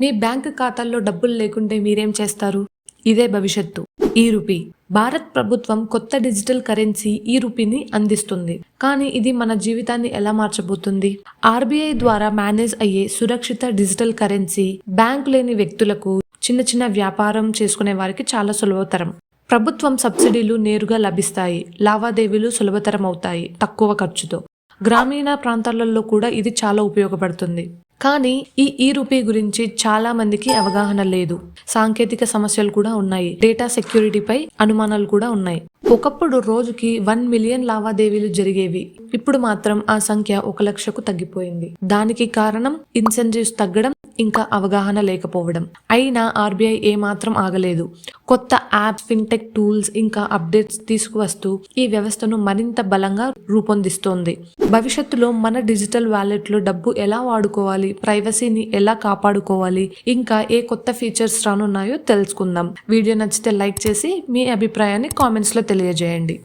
మీ bank ఖాతాల్లో డబ్బులు లేకుంటే మీరేం చేస్తారు? ఇదే భవిష్యత్తు. ఈ రూపీ. భారత్ ప్రభుత్వం కొత్త డిజిటల్ కరెన్సీ ఈ రూపీని అందిస్తుంది. కానీ ఇది మన జీవితాన్ని ఎలా మార్చబోతుంది? ఆర్బీఐ ద్వారా మేనేజ్ అయ్యే సురక్షిత డిజిటల్ కరెన్సీ బ్యాంక్ లేని వ్యక్తులకు చిన్న చిన్న వ్యాపారం చేసుకునే వారికి చాలా సులభతరం. ప్రభుత్వం సబ్సిడీలు నేరుగా లభిస్తాయి. లావాదేవీలు సులభతరం అవుతాయి తక్కువ ఖర్చుతో. గ్రామీణ ప్రాంతాలలో కూడా ఇది చాలా ఉపయోగపడుతుంది. కానీ ఈ ఈ రూపీ గురించి చాలా మందికి అవగాహన లేదు. సాంకేతిక సమస్యలు కూడా ఉన్నాయి. డేటా సెక్యూరిటీపై అనుమానాలు కూడా ఉన్నాయి. ఒకప్పుడు రోజుకి వన్ మిలియన్ లావాదేవీలు జరిగేవి. ఇప్పుడు మాత్రం ఆ సంఖ్య ఒక లక్షకు తగ్గిపోయింది. దానికి కారణం ఇన్సెంటివ్స్ తగ్గడం ఇంకా అవగాహన లేకపోవడం. అయినా ఆర్బీఐ ఏమాత్రం ఆగలేదు. కొత్త యాప్ ఫిన్టెక్ టూల్స్ ఇంకా అప్డేట్స్ తీసుకువస్తూ ఈ వ్యవస్థను మరింత బలంగా రూపొందిస్తోంది. భవిష్యత్తులో మన డిజిటల్ వాలెట్లో డబ్బు ఎలా వాడుకోవాలి ప్రైవసీని ఎలా కాపాడుకోవాలి ఇంకా ఏ కొత్త ఫీచర్స్ రానున్నాయో తెలుసుకుందాం. వీడియో నచ్చితే లైక్ చేసి మీ అభిప్రాయాన్ని కామెంట్స్లో తెలియజేయండి.